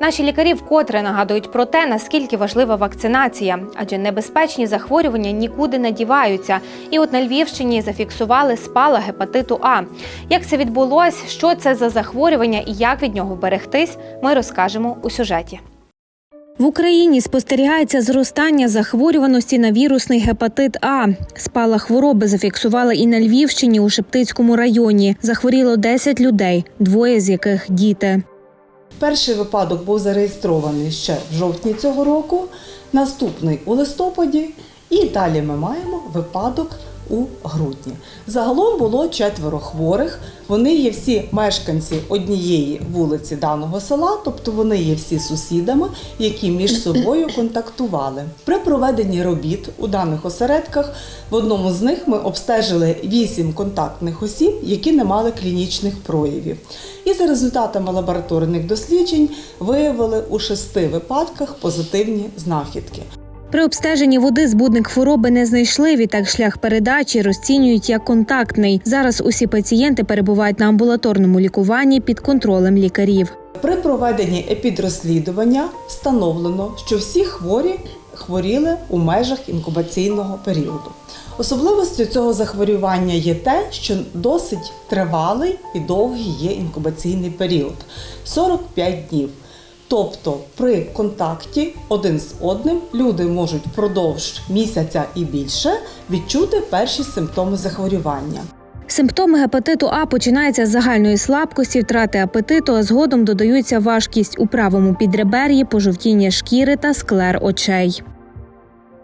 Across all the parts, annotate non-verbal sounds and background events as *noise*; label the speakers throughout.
Speaker 1: Наші лікарі вкотре нагадують про те, наскільки важлива вакцинація, адже небезпечні захворювання нікуди не діваються. І от на Львівщині зафіксували спала гепатиту А. Як це відбулось, що це за захворювання і як від нього берегтись, ми розкажемо у сюжеті. В Україні спостерігається зростання захворюваності на вірусний гепатит А. Спала хвороби зафіксували і на Львівщині у Шептицькому районі. Захворіло 10 людей, двоє з яких діти.
Speaker 2: Перший випадок був зареєстрований ще в жовтні цього року, наступний у листопаді, і далі ми маємо випадок у грудні. Загалом було четверо хворих. Вони є всі мешканці однієї вулиці даного села, тобто вони є всі сусідами, які між *clears throat* собою контактували. При проведенні робіт у даних осередках в одному з них ми обстежили вісім контактних осіб, які не мали клінічних проявів. І за результатами лабораторних досліджень виявили у шести випадках позитивні знахідки.
Speaker 1: При обстеженні води збудник хвороби не знайшли. Відтак шлях передачі розцінюють як контактний. Зараз усі пацієнти перебувають на амбулаторному лікуванні під контролем лікарів.
Speaker 2: При проведенні епідрозслідування встановлено, що всі хворі хворіли у межах інкубаційного періоду. Особливостю цього захворювання є те, що досить тривалий і довгий є інкубаційний період 45 днів. Тобто при контакті один з одним люди можуть впродовж місяця і більше відчути перші симптоми захворювання.
Speaker 1: Симптоми гепатиту А починаються з загальної слабкості, втрати апетиту, а згодом додаються важкість у правому підребер'ї, пожовтіння шкіри та склер очей.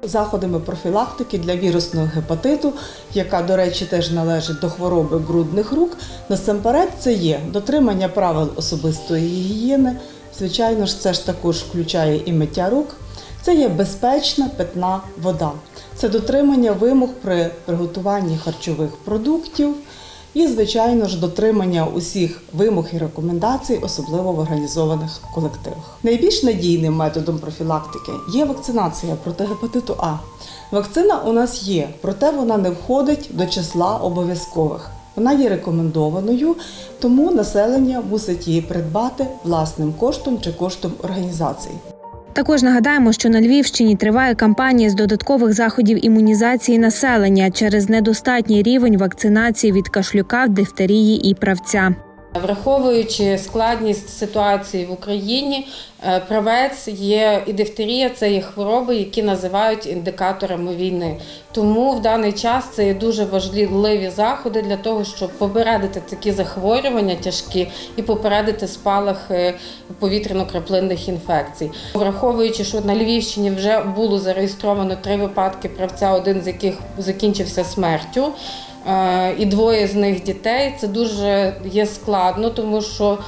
Speaker 2: Заходами профілактики для вірусного гепатиту, яка, до речі, теж належить до хвороби брудних рук, насамперед це є дотримання правил особистої гігієни. Звичайно ж, це ж також включає і миття рук. Це є безпечна питна вода. Це дотримання вимог при приготуванні харчових продуктів і, звичайно ж, дотримання усіх вимог і рекомендацій, особливо в організованих колективах. Найбільш надійним методом профілактики є вакцинація проти гепатиту А. Вакцина у нас є, проте вона не входить до числа обов'язкових. Вона є рекомендованою, тому населення мусить її придбати власним коштом чи коштом організації.
Speaker 1: Також нагадаємо, що на Львівщині триває кампанія з додаткових заходів імунізації населення через недостатній рівень вакцинації від кашлюка, дифтерії і правця.
Speaker 3: Враховуючи складність ситуації в Україні, е, правець є і дифтерія це є хвороби, які називають індикаторами війни. Тому в даний час це є дуже важливі заходи для того, щоб попередити такі захворювання тяжкі і попередити спалах е, повітряно-краплинних інфекцій. Враховуючи, що на Львівщині вже було зареєстровано три випадки правця, один з яких закінчився смертю. Е, і двоє з них дітей. Це дуже є складно, тому що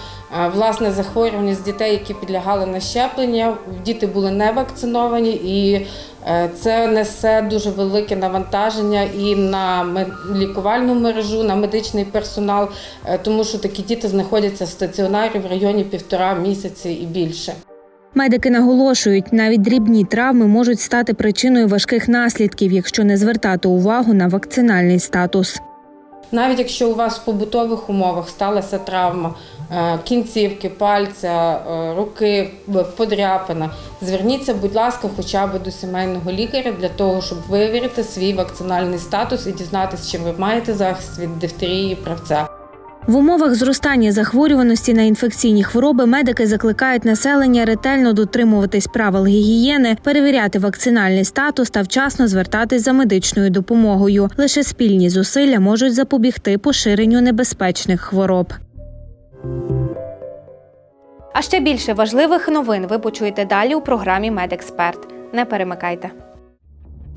Speaker 3: е, власне захворюваність дітей, які підлягали на щеплення, діти були не вакциновані, і е, це несе дуже велике навантаження і на лікувальну мережу, на медичний персонал, тому що такі діти знаходяться в стаціонарі в районі півтора місяці і більше.
Speaker 1: Медики наголошують, навіть дрібні травми можуть стати причиною важких наслідків, якщо не звертати увагу на вакцинальний статус.
Speaker 3: Навіть якщо у вас в побутових умовах сталася травма е, кінцівки, пальця, е, руки, подряпина, зверніться, будь ласка, хоча б до сімейного лікаря для того, щоб вивірити свій вакцинальний статус і дізнатися, чи ви маєте захист від дифтерії правця.
Speaker 1: В умовах зростання захворюваності на інфекційні хвороби медики закликають населення ретельно дотримуватись правил гігієни, перевіряти вакцинальний статус та вчасно звертатись за медичною допомогою. Лише спільні зусилля можуть запобігти поширенню небезпечних хвороб. А ще більше важливих новин ви почуєте далі у програмі Медексперт. Не перемикайте.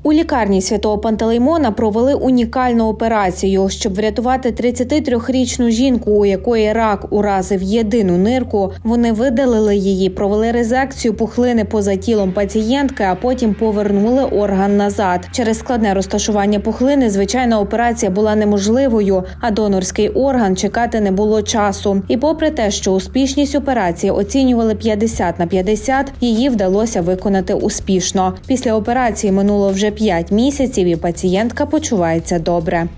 Speaker 1: У лікарні святого Пантелеймона провели унікальну операцію, щоб врятувати 33-річну жінку, у якої рак уразив єдину нирку. Вони видалили її, провели резекцію пухлини поза тілом пацієнтки, а потім повернули орган назад. Через складне розташування пухлини звичайна операція була неможливою, а донорський орган чекати не було часу. І попри те, що успішність операції оцінювали 50 на 50, її вдалося виконати успішно. Після операції минуло вже 5 місяців, і пацієнтка почувається добре.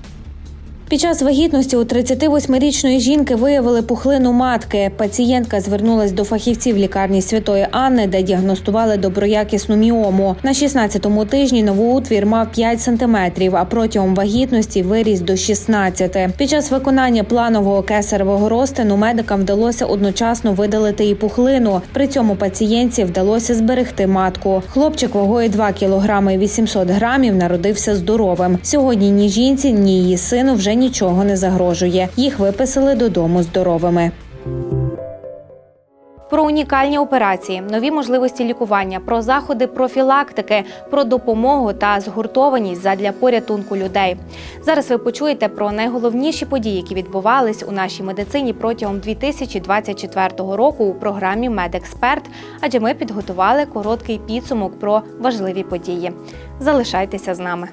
Speaker 1: Під час вагітності у 38-річної жінки виявили пухлину матки. Пацієнтка звернулась до фахівців лікарні Святої Анни, де діагностували доброякісну міому. На 16-му тижні новоутвір мав 5 сантиметрів, а протягом вагітності виріс до 16. Під час виконання планового кесаревого розтину медикам вдалося одночасно видалити і пухлину. При цьому пацієнтці вдалося зберегти матку. Хлопчик вагою 2 кілограми і 800 грамів народився здоровим. Сьогодні ні жінці, ні її сину вже нічого не загрожує. Їх виписали додому здоровими. Про унікальні операції, нові можливості лікування, про заходи профілактики, про допомогу та згуртованість задля порятунку людей. Зараз ви почуєте про найголовніші події, які відбувались у нашій медицині протягом 2024 року у програмі Медексперт. Адже ми підготували короткий підсумок про важливі події. Залишайтеся з нами.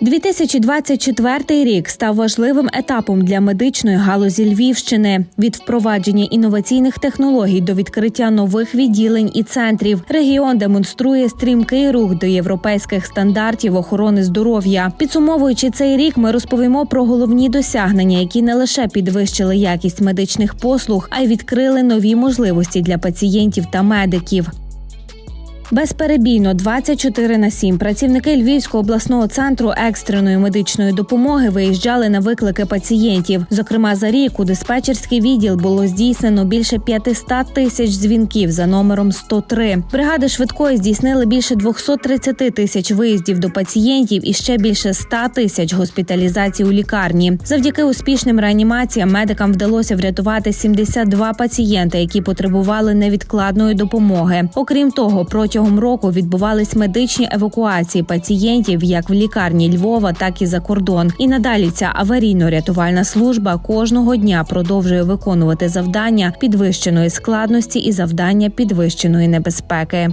Speaker 1: 2024 рік став важливим етапом для медичної галузі Львівщини. Від впровадження інноваційних технологій до відкриття нових відділень і центрів. Регіон демонструє стрімкий рух до європейських стандартів охорони здоров'я. Підсумовуючи цей рік, ми розповімо про головні досягнення, які не лише підвищили якість медичних послуг, а й відкрили нові можливості для пацієнтів та медиків. Безперебійно 24 на 7 працівники Львівського обласного центру екстреної медичної допомоги виїжджали на виклики пацієнтів. Зокрема, за рік у диспетчерський відділ було здійснено більше 500 тисяч дзвінків за номером 103. Бригади швидкої здійснили більше 230 тисяч виїздів до пацієнтів і ще більше 100 тисяч госпіталізацій у лікарні. Завдяки успішним реанімаціям медикам вдалося врятувати 72 пацієнта, які потребували невідкладної допомоги. Окрім того, протягом року відбувались медичні евакуації пацієнтів як в лікарні Львова, так і за кордон. І надалі ця аварійно-рятувальна служба кожного дня продовжує виконувати завдання підвищеної складності і завдання підвищеної небезпеки.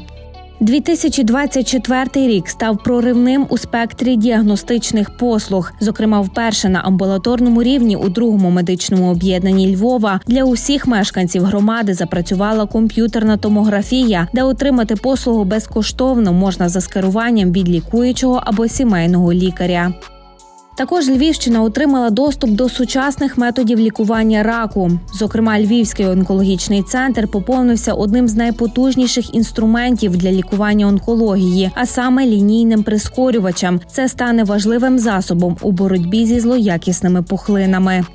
Speaker 1: 2024 рік став проривним у спектрі діагностичних послуг. Зокрема, вперше на амбулаторному рівні у другому медичному об'єднанні Львова для усіх мешканців громади запрацювала комп'ютерна томографія, де отримати послугу безкоштовно можна за скеруванням від лікуючого або сімейного лікаря. Також Львівщина отримала доступ до сучасних методів лікування раку. Зокрема, Львівський онкологічний центр поповнився одним з найпотужніших інструментів для лікування онкології, а саме лінійним прискорювачем. Це стане важливим засобом у боротьбі зі злоякісними пухлинами.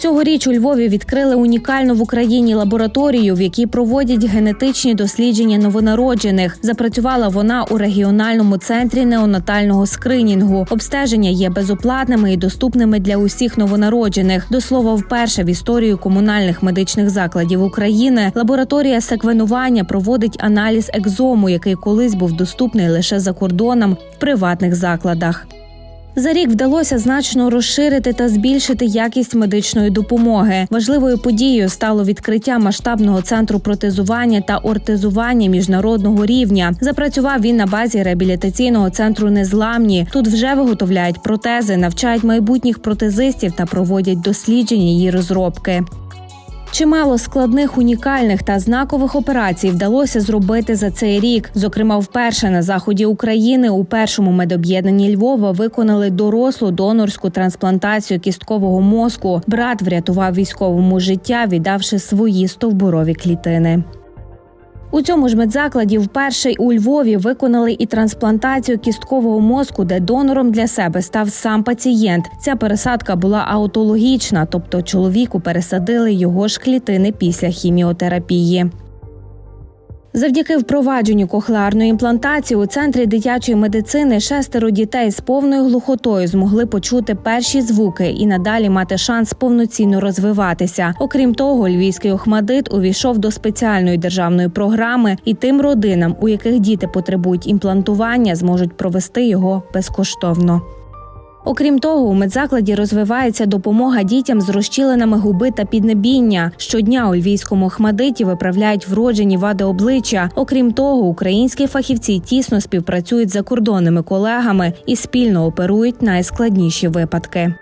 Speaker 1: Цьогоріч у Львові відкрили унікальну в Україні лабораторію, в якій проводять генетичні дослідження новонароджених. Запрацювала вона у регіональному центрі неонатального скринінгу. Обстеження є безоплатними і доступними для усіх новонароджених. До слова, вперше в історію комунальних медичних закладів України лабораторія секвенування проводить аналіз екзому, який колись був доступний лише за кордоном в приватних закладах. За рік вдалося значно розширити та збільшити якість медичної допомоги. Важливою подією стало відкриття масштабного центру протезування та ортезування міжнародного рівня. Запрацював він на базі реабілітаційного центру Незламні. Тут вже виготовляють протези, навчають майбутніх протезистів та проводять дослідження її розробки. Чимало складних, унікальних та знакових операцій вдалося зробити за цей рік. Зокрема, вперше на заході України у першому медоб'єднанні Львова виконали дорослу донорську трансплантацію кісткового мозку. Брат врятував військовому життя, віддавши свої стовбурові клітини. У цьому ж медзакладі вперше у Львові виконали і трансплантацію кісткового мозку, де донором для себе став сам пацієнт. Ця пересадка була аутологічна, тобто чоловіку пересадили його ж клітини після хіміотерапії. Завдяки впровадженню кохлеарної імплантації у центрі дитячої медицини шестеро дітей з повною глухотою змогли почути перші звуки і надалі мати шанс повноцінно розвиватися. Окрім того, львівський охмадит увійшов до спеціальної державної програми, і тим родинам, у яких діти потребують імплантування, зможуть провести його безкоштовно. Окрім того, у медзакладі розвивається допомога дітям з розчіленими губи та піднебіння. Щодня у львівському хмадиті виправляють вроджені вади обличчя. Окрім того, українські фахівці тісно співпрацюють з закордонними колегами і спільно оперують найскладніші випадки.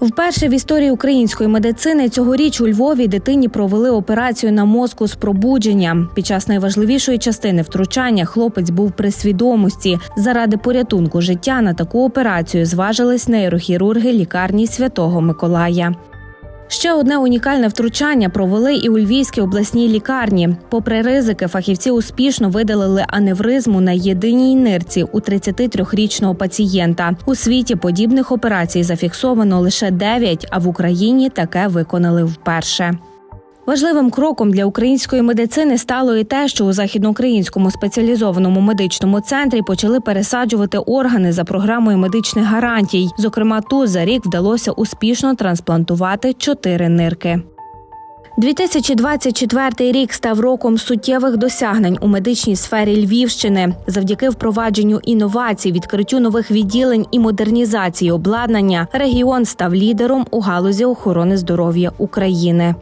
Speaker 1: Вперше в історії української медицини цьогоріч у Львові дитині провели операцію на мозку з пробудження. Під час найважливішої частини втручання хлопець був при свідомості. Заради порятунку життя на таку операцію зважились нейрохірурги лікарні Святого Миколая. Ще одне унікальне втручання провели і у Львівській обласній лікарні. Попри ризики, фахівці успішно видалили аневризму на єдиній нирці у 33-річного пацієнта. У світі подібних операцій зафіксовано лише 9, а в Україні таке виконали вперше. Важливим кроком для української медицини стало і те, що у західноукраїнському спеціалізованому медичному центрі почали пересаджувати органи за програмою медичних гарантій. Зокрема, тут за рік вдалося успішно трансплантувати чотири нирки. 2024 рік став роком суттєвих досягнень у медичній сфері Львівщини завдяки впровадженню інновацій, відкриттю нових відділень і модернізації обладнання. Регіон став лідером у галузі охорони здоров'я України.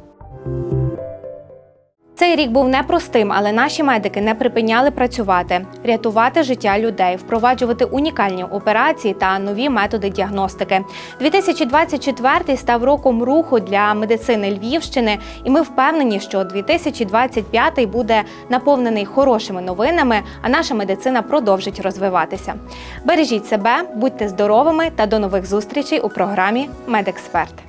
Speaker 1: Цей рік був непростим, але наші медики не припиняли працювати, рятувати життя людей, впроваджувати унікальні операції та нові методи діагностики. 2024 став роком руху для медицини Львівщини, і ми впевнені, що 2025 буде наповнений хорошими новинами, а наша медицина продовжить розвиватися. Бережіть себе, будьте здоровими та до нових зустрічей у програмі Медексперт.